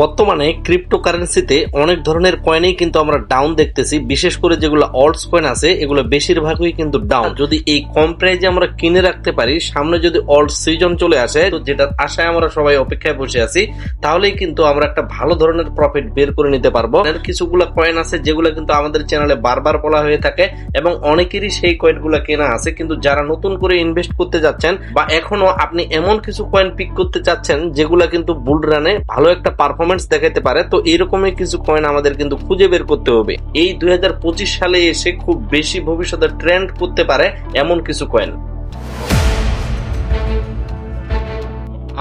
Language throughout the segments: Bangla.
বর্তমানে ক্রিপ্টোকারেন্সিতে অনেক ধরনের কয়েনেই কিন্তু আমরা ডাউন দেখতেছি। বিশেষ করে যেগুলো অল্টস কয়েন আছে, এগুলো বেশিরভাগই কিন্তু ডাউন যদি এই কম প্রাইজে আমরা কিনে রাখতে পারি, সামনে যদি অল্ট সিজন চলে আসে, তো যেটার আশায় আমরা সবাই অপেক্ষায় বসে আছি, তাহলেই কিন্তু আমরা একটা ভালো ধরনের প্রফিট বের করে নিতে পারব। কিছুগুলো কয়েন আছে, যেগুলো কিন্তু আমাদের চ্যানেলে বারবার বলা হয়ে থাকে, এবং অনেকেরই সেই কয়েনগুলো কেনা আছে। কিন্তু যারা নতুন করে ইনভেস্ট করতে যাচ্ছেন, বা এখনও আপনি এমন কিছু কয়েন পিক করতে চাচ্ছেন, যেগুলো কিন্তু বুল রানে ভালো একটা পারফরমেন্স দেখাতে পারে, তো এরকমই কিছু কয়েন আমাদের কিন্তু খুঁজে বের করতে হবে। এই দুই হাজার পঁচিশ সালে এসে খুব বেশি ভবিষ্যতে ট্রেন্ড করতে পারে এমন কিছু কয়েন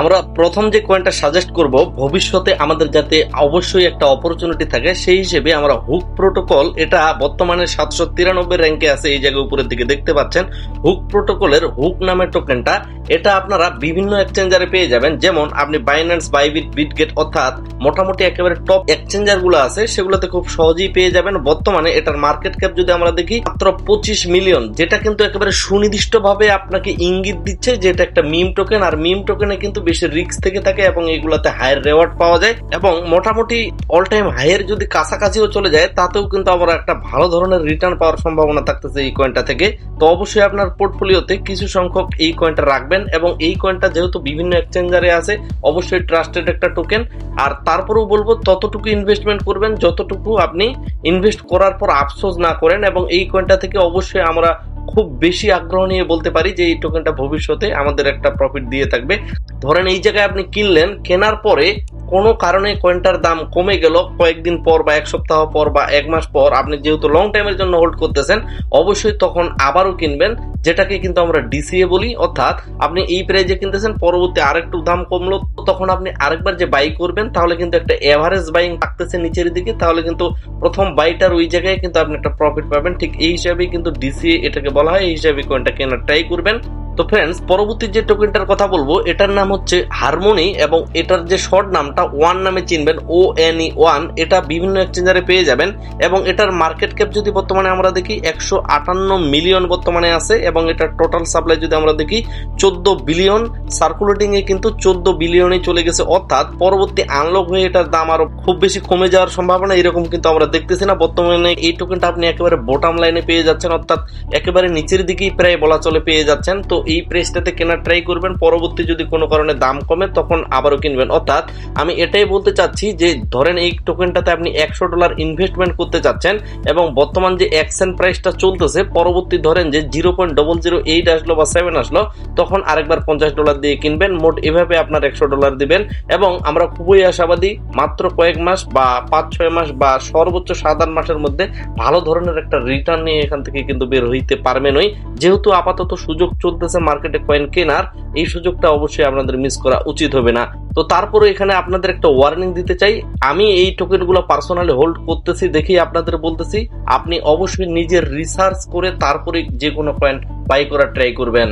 আমরা প্রথম যে কয়েনটা সাজেস্ট করব, ভবিষ্যতে আমাদের যাতে অবশ্যই একটা অপরচুনিটি থাকে, সেই হিসেবে আমরা হুক প্রোটোকল এটা বর্তমানে সাতশো তিরানব্বই র্যাঙ্কে আছে, এই জায়গায় উপরের দিকে দেখতে পাচ্ছেন। হুক প্রোটোকলের হুক নামের টোকেনটা এটা আপনারা বিভিন্ন এক্সচেঞ্জারে পেয়ে যাবেন। যেমন আপনি বাইন্যান্স বাইবিট বিটগেট অর্থাৎ মোটামুটি একেবারে টপ এক্সচেঞ্জারগুলো আছে, সেগুলোতে খুব সহজেই পেয়ে যাবেন। বর্তমানে এটার মার্কেট ক্যাপ যদি আমরা দেখি, মাত্র পঁচিশ মিলিয়ন যেটা কিন্তু একেবারে সুনির্দিষ্ট ভাবে আপনাকে ইঙ্গিত দিচ্ছে যে এটা একটা মিম টোকেন আর মিম টোকেনে কিন্তু বেশি রিস্ক থেকে থাকে এবং এগুলাতে হায়ার রেওয়ার্ড পাওয়া যায় এবং মোটামুটি অল টাইম হাইয়ের যদি কাছাকাছিও চলে যায়, তাতেও কিন্তু আমরা একটা ভালো ধরনের রিটার্ন পাওয়ার সম্ভাবনা থাকতেছে এই কয়েনটা থেকে। তো অবশ্যই আপনার পোর্টফোলিওতে কিছু সংখ্যক এই কয়েনটা রাখবেন এবং এই কয়েনটা যেহেতু বিভিন্ন এক্সচেঞ্জারে আছে, অবশ্যই ট্রাস্টেড একটা টোকেন আর তারপরেও বলব, ততটুকু ইনভেস্টমেন্ট করবেন, যতটুকু আপনি ইনভেস্ট করার পর আফসোস না করেন এবং এই কয়েনটা থেকে অবশ্যই আমরা খুব বেশি আগ্রহ নিয়ে বলতে পারি যে এই টোকেনটা ভবিষ্যতে আমাদের একটা প্রফিট দিয়ে থাকবে। ধরেন এই জায়গায় আপনি কিনলেন, কেনার পরে কোনো কারণে কয়েনটার দাম কমে গেল, কয়েকদিন পর বা এক সপ্তাহ পর বা এক মাস পর আপনি যেহেতু লং টাইমের জন্য হোল্ড করতেছেন, অবশ্যই তখন আবারও কিনবেন, যেটাকে কিন্তু আমরা ডিসিএ বলি। অর্থাৎ আপনি এই প্রাইজে কিনতেছেন, পরবর্তী আরেকটু দাম কমলো, তখন আপনি আরেকবার যে বাই করবেন, তাহলে কিন্তু একটা এভারেজ বাইং থাকতেছে নিচের দিকে, তাহলে কিন্তু প্রথম বাইটার ওই জায়গায় কিন্তু আপনি একটা প্রফিট পাবেন। ঠিক এই হিসাবেই কিন্তু ডিসিএ এটাকে বলা হয় এই হিসাবে কয়েনটা কেনার ট্রাই করবেন তো ফ্রেন্ডস পরবর্তী যে টোকেনটার কথা বলব, এটার নাম হচ্ছে হারমোনি এবং এটার যে শর্ট নামটা ওয়ান নামে চিনবেন ও এন ই ওয়ান এটা বিভিন্ন এক্সচেঞ্জারে পেয়ে যাবেন এবং এটার মার্কেট ক্যাপ যদি বর্তমানে আমরা দেখি একশো আটান্ন মিলিয়ন বর্তমানে আছে এবং এটার টোটাল সাপ্লাই যদি আমরা দেখি চোদ্দ বিলিয়ন সার্কুলেটিং এ কিন্তু চোদ্দ বিলিয়নে চলে গেছে। অর্থাৎ পরবর্তী আনলক হয়ে এটার দাম আরও খুব বেশি কমে যাওয়ার সম্ভাবনা এরকম কিন্তু আমরা দেখতেছি না। বর্তমানে এই টোকেনটা আপনি একেবারে বোটাম লাইনে পেয়ে যাচ্ছেন, অর্থাৎ একেবারে নিচের দিকেই প্রায় বলা চলে পেয়ে যাচ্ছেন। তো এই প্রাইসটাতে কেনার ট্রাই করবেন। পরবর্তী যদি কোনো কারণে দাম কমে, তখন আবারও কিনবেন। অর্থাৎ আমি এটাই বলতে চাচ্ছি যে, ধরেন এই টোকেনটাতে আপনি একশো ডলার ইনভেস্টমেন্ট করতে চাচ্ছেন এবং বর্তমান যে অ্যাকশন প্রাইসটা চলতেছে, পরবর্তী ধরেন যে zero point double zero eight আসলো বা সেভেন আসলো, তখন আরেকবার পঞ্চাশ ডলার দিয়ে কিনবেন। মোট এভাবে আপনার একশো ডলার দিবেন এবং আমরা খুবই আশাবাদী, মাত্র কয়েক মাস বা পাঁচ, ছয় মাস বা সর্বোচ্চ সাত, আট মাসের মধ্যে ভালো ধরনের একটা রিটার্ন নিয়ে এখান থেকে কিন্তু বের হইতে পারবেনই যেহেতু আপাতত সুযোগ চলতেছে মার্কেটে কয়েন কেনার, এই সুযোগটা অবশ্যই আপনাদের মিস করা উচিত হবে না। তো তারপরে এখানে আপনাদের একটা ওয়ার্নিং দিতে চাই। আমি এই টোকেনগুলো পার্সোনালি হোল্ড করতেছি দেখেই আপনাদের বলতেছি। আপনি অবশ্যই নিজের রিসার্চ করে তারপরে যে কোনো কয়েন বাই করার ট্রাই করবেন।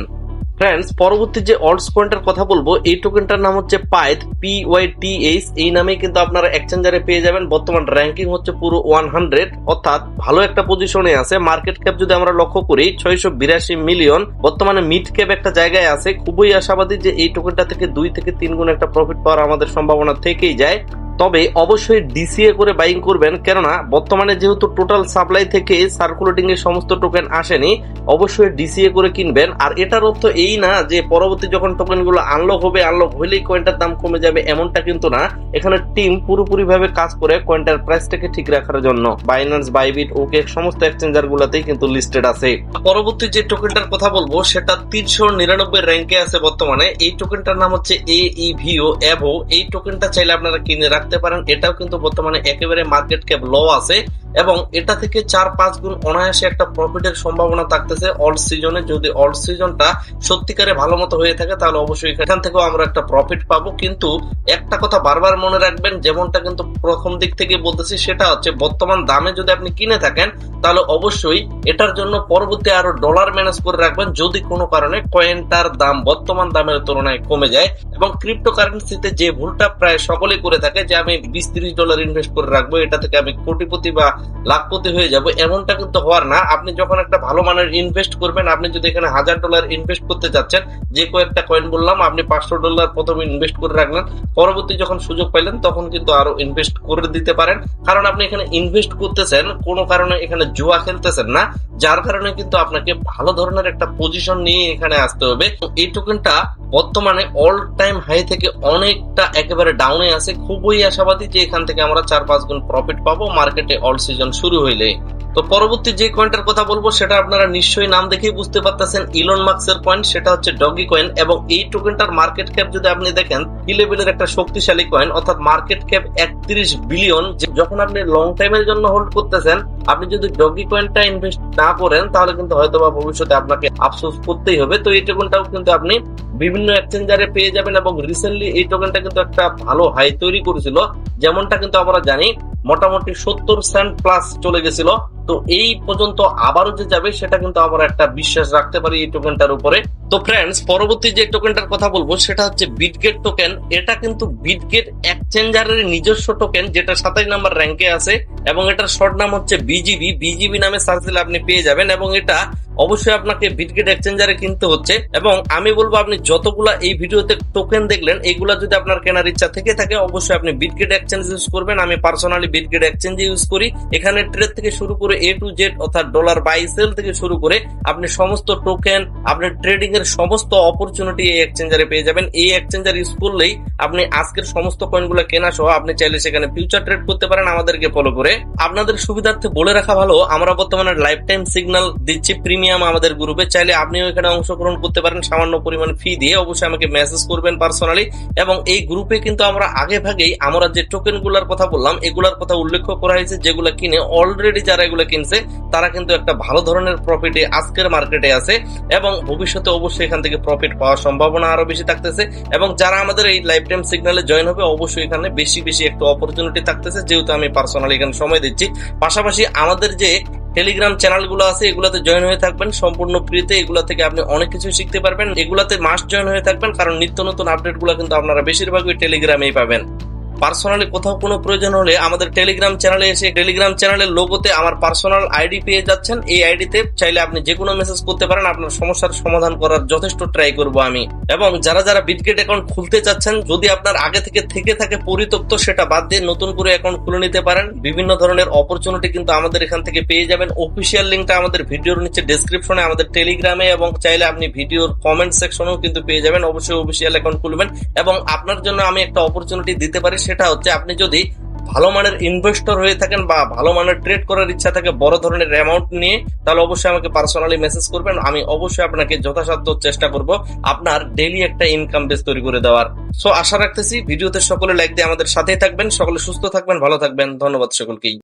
ফ্রেন্ডস পরবর্তী যে অল্টস কয়েনটার কথা বলব, এই টোকেনটার নাম হচ্ছে Pyth P Y T H এই নামে কিন্তু আপনারা এক্সচেঞ্জারে পেয়ে যাবেন। বর্তমান র্যাঙ্কিং হচ্ছে পুরো ওয়ান হান্ড্রেড অর্থাৎ ভালো একটা পজিশনে আছে। মার্কেট ক্যাপ যদি আমরা লক্ষ্য করি, ছয়শো বিরাশি মিলিয়ন বর্তমানে মিড ক্যাপ একটা জায়গায় আছে। খুবই আশাবাদী যে এই টোকেনটা থেকে দুই থেকে তিন গুণ একটা প্রফিট পাওয়ার আমাদের সম্ভাবনা থেকেই যায়। তবে অবশ্যই ডিসিএ করে বাইং করবেন, কেননা বর্তমানে যেহেতু টোটাল সাপ্লাই থেকে সার্কুলেটিং এর সমস্ত টোকেন আসেনি, অবশ্যই ডিসিএ করে কিনবেন। আর এটার অর্থ এই না যে পরবর্তী যখন টোকেনগুলো আনলক হবে আনলক হলেই কয়েনটার দাম কমে যাবে এমনটা কিন্তু না। এখানে টিম পুরোপুরি ভাবে কাজ করে কয়েনটার প্রাইসটাকে ঠিক রাখার জন্য। বাইন্যান্স বাইবিট ওকে সমস্ত এক্সচেঞ্জার গুলাতেই কিন্তু লিস্টেড আছে। পরবর্তী যে টোকেনটার কথা বলব, সেটা তিনশো নিরানব্বই র্যাঙ্কে আছে বর্তমানে। এই টোকেনটার নাম হচ্ছে এ ইভিও এভো এই টোকেনটা চাইলে আপনারা কিনে রাখতে পারেন। এটাও কিন্তু বর্তমানে একেবারে মার্কেট ক্যাপ লো আছে এবং এটা থেকে চার পাঁচ গুণ অনায়াসে একটা প্রফিটের সম্ভাবনা থাকতেছে অল সিজনে যদি অল সিজনটা সত্যিকারে ভালো মতো হয়ে থাকে, তাহলে অবশ্যই এখান থেকেও আমরা একটা প্রফিট পাবো। কিন্তু একটা কথা বারবার মনে রাখবেন, যেমনটা কিন্তু প্রথম দিক থেকে বলতেছি, সেটা হচ্ছে বর্তমান দামে যদি আপনি কিনে থাকেন তাহলে অবশ্যই এটার জন্য পরবর্তী আরও ডলার ম্যানেজ করে রাখবেন যদি কোনো কারণে কয়েনটার দাম, বর্তমান দামের তুলনায় কমে যায় এবং ক্রিপ্টো কারেন্সিতে যে ভুলটা প্রায় সকলেই করে থাকে যে আমি বিশ তিরিশ ডলার ইনভেস্ট করে রাখব, এটা থেকে আমি কোটিপতি বা লাখপতি হয়ে যাব, এমনটা কিন্তু হওয়ার না। আপনি যখন একটা ভালো মানের ইনভেস্ট করবেন, আপনি যদি এখানে হাজার ডলার ইনভেস্ট করতে যাচ্ছেন, যে কয়েকটা কয়েন বললাম, আপনি পাঁচশো ডলার প্রথমে ইনভেস্ট করে রাখলেন, পরবর্তী যখন সুযোগ পাইলেন, তখন কিন্তু আরও ইনভেস্ট করে দিতে পারেন। কারণ আপনি এখানে ইনভেস্ট করতেছেন, কোনো কারণে এখানে জুয়া খেলতেছেন না, যার কারণে কিন্তু আপনাকে ভালো ধরনের একটা পজিশন নিয়ে এখানে আসতে হবে। এই টোকেনটা বর্তমানে অল টাইম হাই থেকে অনেকটা একেবারে ডাউনে আছে। খুবই আশাবাদী যে এখান থেকে আমরা চার পাঁচ গুণ প্রফিট পাবো। মার্কেটে অল সিজন শুরু হইলে। তো পরবর্তী যে কয়েনটার কথা বলব, সেটা আপনারা নিশ্চয়ই নাম দেখেই বুঝতে পারতেছেন। ইলন মার্কসের কয়েন সেটা হচ্ছে ডগি কয়েন এবং এই টোকেনটার মার্কেট ক্যাপ যদি আপনি দেখেন লেভেলের একটা শক্তিশালী কয়েন অর্থাৎ মার্কেট ক্যাপ একত্রিশ বিলিয়ন যখন আপনি লং টাইমের জন্য হোল্ড করতেছেন, আপনি যদি ডগি কয়েনটা ইনভেস্ট না করেন, তাহলে কিন্তু হয়তো বা ভবিষ্যতে আপনাকে আফসোস করতেই হবে। তো এই টোকেনটাও কিন্তু আপনি বিভিন্ন এক্সচেঞ্জারে পেয়ে যাবেন এবং রিসেন্টলি এই টোকেনটা কিন্তু একটা ভালো হাই তৈরি করেছিল। যেমনটা কিন্তু আমরা জানি, মোটামুটি সত্তর সেন্ট প্লাস চলে গেছিল। তো এই পর্যন্ত আবারও যে যাবে, সেটা কিন্তু আমরা একটা বিশ্বাস রাখতে পারি এই টোকেনটার উপরে। তো ফ্রেন্ডস পরবর্তী যে টোকেনটার কথা বলব, সেটা হচ্ছে বিটগেট টোকেন এটা কিন্তু বিটগেট এক্সচেঞ্জারের নিজস্ব টোকেন যেটা সাতাশ নাম্বার র্যাঙ্কে আছে, এবং এটার শর্ট নাম হচ্ছে বিজিবি বিজিবি নামে সার্চ দিলে আপনি পেয়ে যাবেন, এবং এটা অবশ্যই আপনাকে বিটগেট এক্সচেঞ্জারে কিনতে হচ্ছে এবং আমি বলব আপনি যতগুলা এই ভিডিওতে টোকেন দেখলেন, এগুলা যদি আপনার কেনার ইচ্ছা থেকে থাকে, অবশ্যই আপনি বিটগেট এক্সচেঞ্জ ইউজ করবেন। আমি পার্সোনালি বিটগেট এক্সচেঞ্জ ইউজ করি। এখানে ট্রেড থেকে শুরু করে এ টু জেড অর্থাৎ ডলার বাই সেল থেকে শুরু করে আপনি সমস্ত টোকেন আপনি ট্রেডিং এর সমস্ত অপরচুনিটি এই এক্সচেঞ্জারে পেয়ে যাবেন। এই এক্সচেঞ্জার ইউজ করলেই আপনি আজকের সমস্ত কয়েনগুলো কেনা সহ আপনি চাইলে সেখানে ফিউচার ট্রেড করতে পারেন আমাদেরকে ফলো করে। আপনাদের সুবিধার্থে বলে রাখা ভালো, আমরা বর্তমানে লাইফ টাইম সিগন্যাল দিচ্ছি প্রিমিয়াম আমাদের গ্রুপে, চাইলে আপনিও এখানে অংশগ্রহণ করতে পারেন, সামান্য পরিমাণ ফি দিয়ে অবশ্যই আমাকে মেসেজ করবেন পার্সোনালি এবং এই গ্রুপে কিন্তু আমরা আগে ভাগেই আমরা যে টোকেনগুলার কথা বললাম, এগুলার কথা উল্লেখ করা হয়েছে, যেগুলো কিনে অলরেডি যারা এগুলো কিনছে, তারা কিন্তু একটা ভালো ধরনের প্রফিটে আজকের মার্কেটে আছে। এবং ভবিষ্যতে অবশ্যই এখান থেকে প্রফিট পাওয়ার সম্ভাবনা আরও বেশি থাকতেছে। এবং যারা আমাদের এই লাইফ টাইম সিগন্যালে জয়েন হবে, অবশ্যই এখানে বেশি বেশি একটু অপরচুনিটি থাকতেছে, যেহেতু আমি পার্সোনালি এখানে সময় দিচ্ছি। পাশাপাশি আমাদের যে টেলিগ্রাম চ্যানেলগুলো আছে, এগুলোতে জয়েন হয়ে থাকবেন। সম্পূর্ণ ফ্রিতে এগুলো থেকে আপনি অনেক কিছু শিখতে পারবেন। এগুলাতে মাস্ট জয়েন হয়ে থাকবেন, কারণ নিত্য নতুন আপডেটগুলো কিন্তু আপনারা বেশিরভাগই টেলিগ্রামেই পাবেন। পার্সোনালি কোথাও কোনো প্রয়োজন হলে আমাদের টেলিগ্রাম চ্যানেলে এসে টেলিগ্রাম চ্যানেলের লোগোতে আমার পার্সোনাল আইডি পেয়ে যাচ্ছেন। এই আইডিতে চাইলে আপনি যে কোনো মেসেজ করতে পারেন। আপনার সমস্যার সমাধান করার যথেষ্ট ট্রাই করব আমি। এবং যারা যারা বিটগেট অ্যাকাউন্ট খুলতে চাচ্ছেন, যদি আপনার আগে থেকে থেকে থাকে পরিত্যক্ত সেটা বাদ দিয়ে নতুন করে অ্যাকাউন্ট খুলে নিতে পারেন। বিভিন্ন ধরনের অপরচুনিটি কিন্তু আমাদের এখান থেকে পেয়ে যাবেন। অফিসিয়াল লিঙ্কটা আমাদের ভিডিওর নিচে ডেসক্রিপশনে আমাদের টেলিগ্রামে এবং চাইলে আপনি ভিডিওর কমেন্ট সেকশনেও কিন্তু পেয়ে যাবেন। অবশ্যই অফিসিয়াল অ্যাকাউন্ট খুলবেন। এবং আপনার জন্য আমি একটা অপরচুনিটি দিতে পারি সেটা হচ্ছে আপনি যদি ভালো মানের ইনভেস্টর হয়ে থাকেন বা ভালো মানের ট্রেড করার ইচ্ছা থাকে, বড় ধরনের অ্যামাউন্ট নিয়ে, তাহলে অবশ্যই আমাকে পার্সোনালি মেসেজ করবেন। আমি অবশ্যই আপনাকে যথাসাধ্য চেষ্টা করব আপনার ডেলি একটা ইনকাম বেস তৈরি করে দেওয়ার। সো আশা রাখতেছি, ভিডিওতে সকলে লাইক দিয়ে আমাদের সাথেই থাকবেন। সকলে সুস্থ থাকবেন, ভালো থাকবেন। ধন্যবাদ সকলকেই।